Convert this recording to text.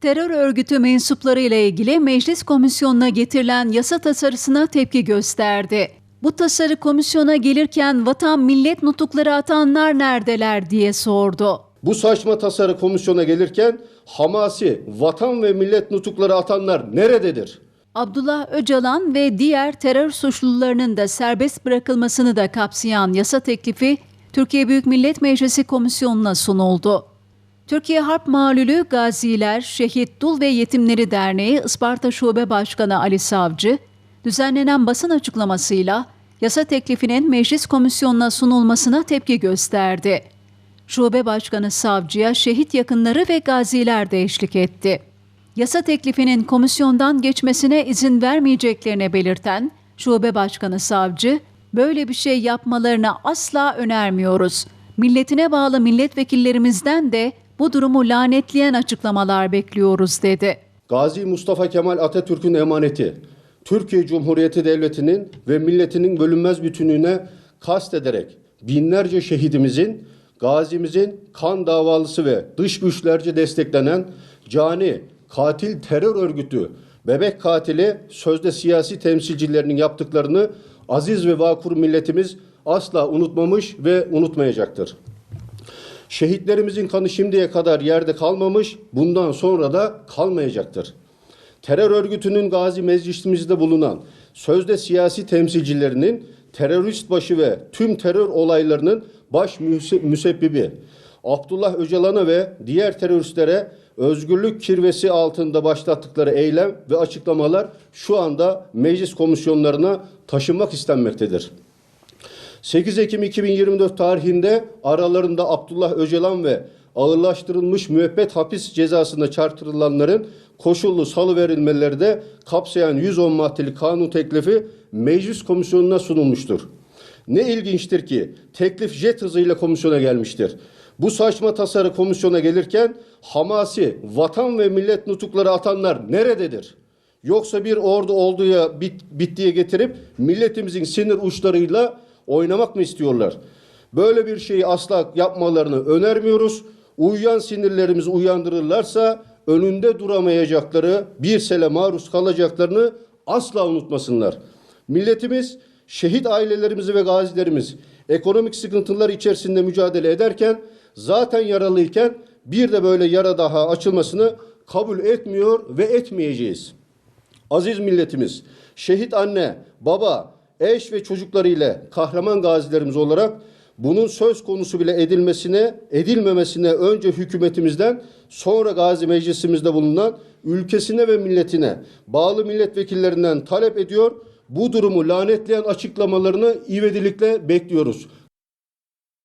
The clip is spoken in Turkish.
Terör örgütü mensupları ile ilgili meclis komisyonuna getirilen yasa tasarısına tepki gösterdi. Bu tasarı komisyona gelirken vatan millet nutukları atanlar neredeler diye sordu. Bu saçma tasarı komisyona gelirken hamasi, vatan ve millet nutukları atanlar nerededir? Abdullah Öcalan ve diğer terör suçlularının da serbest bırakılmasını da kapsayan yasa teklifi Türkiye Büyük Millet Meclisi Komisyonu'na sunuldu. Türkiye Harp Malülü Gaziler, Şehit Dul ve Yetimleri Derneği Isparta Şube Başkanı Ali Savcı, düzenlenen basın açıklamasıyla yasa teklifinin meclis komisyonuna sunulmasına tepki gösterdi. Şube Başkanı Savcı'ya şehit yakınları ve gaziler de eşlik etti. Yasa teklifinin komisyondan geçmesine izin vermeyeceklerini belirten Şube Başkanı Savcı, böyle bir şey yapmalarını asla önermiyoruz. Milletine bağlı milletvekillerimizden de bu durumu lanetleyen açıklamalar bekliyoruz dedi. Gazi Mustafa Kemal Atatürk'ün emaneti, Türkiye Cumhuriyeti Devleti'nin ve milletinin bölünmez bütünlüğüne kast ederek binlerce şehidimizin, gazimizin kan davalısı ve dış güçlerce desteklenen cani, katil terör örgütü, bebek katili sözde siyasi temsilcilerinin yaptıklarını aziz ve vakur milletimiz asla unutmamış ve unutmayacaktır. Şehitlerimizin kanı şimdiye kadar yerde kalmamış, bundan sonra da kalmayacaktır. Terör örgütünün gazi meclisimizde bulunan sözde siyasi temsilcilerinin terörist başı ve tüm terör olaylarının baş müse- müsebbibi Abdullah Öcalan'a ve diğer teröristlere özgürlük kirvesi altında başlattıkları eylem ve açıklamalar şu anda meclis komisyonlarına taşınmak istenmektedir. 8 Ekim 2024 tarihinde aralarında Abdullah Öcalan ve ağırlaştırılmış müebbet hapis cezasına çarptırılanların koşullu salı verilmeleri de kapsayan 110 maddeli kanun teklifi meclis komisyonuna sunulmuştur. Ne ilginçtir ki teklif jet hızıyla komisyona gelmiştir. Bu saçma tasarı komisyona gelirken hamasi, vatan ve millet nutukları atanlar nerededir? Yoksa bir ordu olduğuya bit, bittiye getirip milletimizin sinir uçlarıyla oynamak mı istiyorlar? Böyle bir şeyi asla yapmalarını önermiyoruz. Uyuyan sinirlerimizi uyandırırlarsa önünde duramayacakları bir sele maruz kalacaklarını asla unutmasınlar. Milletimiz, şehit ailelerimiz ve gazilerimiz ekonomik sıkıntılar içerisinde mücadele ederken zaten yaralıyken bir de böyle yara daha açılmasını kabul etmiyor ve etmeyeceğiz. Aziz milletimiz, şehit anne, baba, eş ve çocukları ile kahraman gazilerimiz olarak bunun söz konusu bile edilmesine, edilmemesine önce hükümetimizden sonra gazi meclisimizde bulunan ülkesine ve milletine bağlı milletvekillerinden talep ediyor. Bu durumu lanetleyen açıklamalarını ivedilikle bekliyoruz.